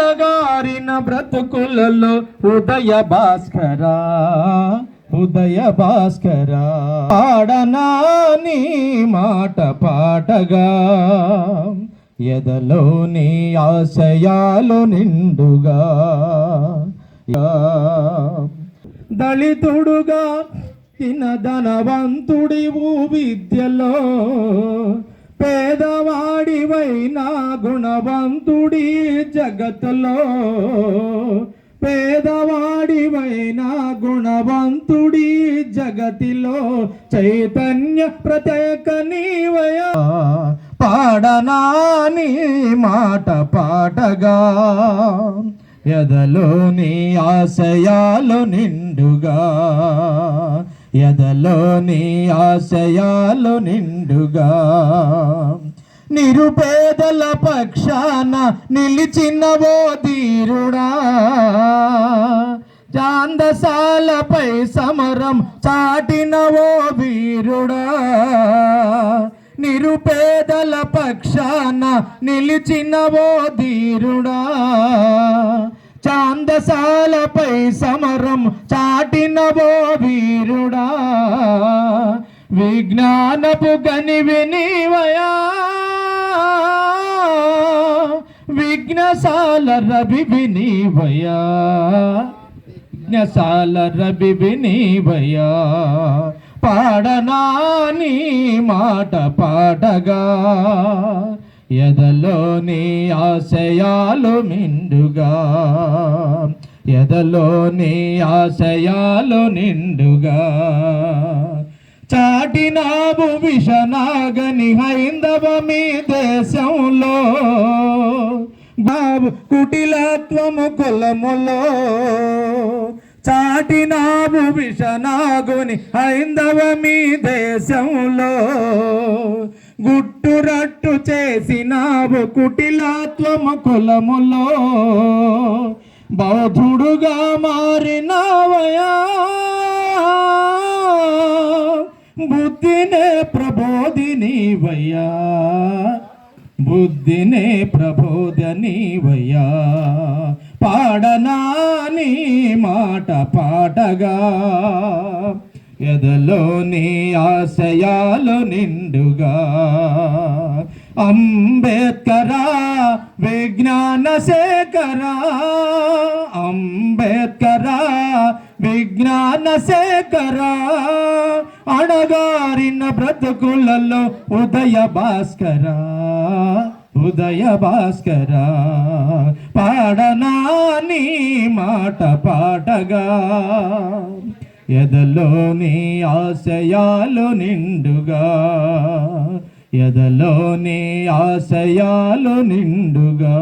అణగారిన బ్రతుకులలో ఉదయ భాస్కరా ఉదయ భాస్కరా. పాడనా నీ మాట పాటగా ఎదలోని ఆశయాలు నిండుగా. దళితుడుగా తిన ధనవంతుడివు విద్యలో పేదవాడివైనా గుణవంతుడి జగత్తులో పేదవాడివైనా గుణవంతుడి జగతిలో చైతన్య ప్రత్యేక నీవయ పాడనా నీ మాట పాటగా? ఎదలోని ఆశయాలు నిండుగా? ఎదలోని ఆశయాలు నిండుగా. నిరుపేదల పక్షాన నిలిచినవో ధీరుడా. చాందసాలపై సమరం చాటినవో వీరుడా. నిరుపేదల పక్షాన నిలిచినవో ధీరుడా. చాందసాలపై సమరం చాటినవో వీరుడా. విజ్ఞానపు గనివి నీవయా. విఘ్నశాల రవి వినీవయా విఘ్నశాల రవి వినీవయా పాడనా నీ మాట పాడగా. ఎదలోని ఆశయాలు నిండుగా? ఎదలోని ఆశయాలు నిండుగా? చాటినావు విషనాగని హైందవ మీ దేశంలో. బాబు కుటిలత్వము కులములో. చాటినావు విషనాగుని హైందవ మీ దేశంలో. గుట్టురట్టు చేసినావు కుటిలాత్వము కులములో. బౌద్ధుడుగా మారినావయా. బుద్ధినే ప్రబోధినివయ్యా బుద్ధినే ప్రబోధనివయ్యా పాడనా నీ మాట పాటగా. ఎదలోని ఆశయాలు నిండుగా. అంబేద్కరా విజ్ఞాన శేఖరా అంబేద్కరా విజ్ఞాన శేఖరా అణగారిన బ్రతుకులలో ఉదయ భాస్కరా ఉదయ భాస్కర. పాడనా నీ మాట పాటగా. ఎదలోని ఆశయాలు నిండుగా. ఎదలోని ఆశయాలు నిండుగా.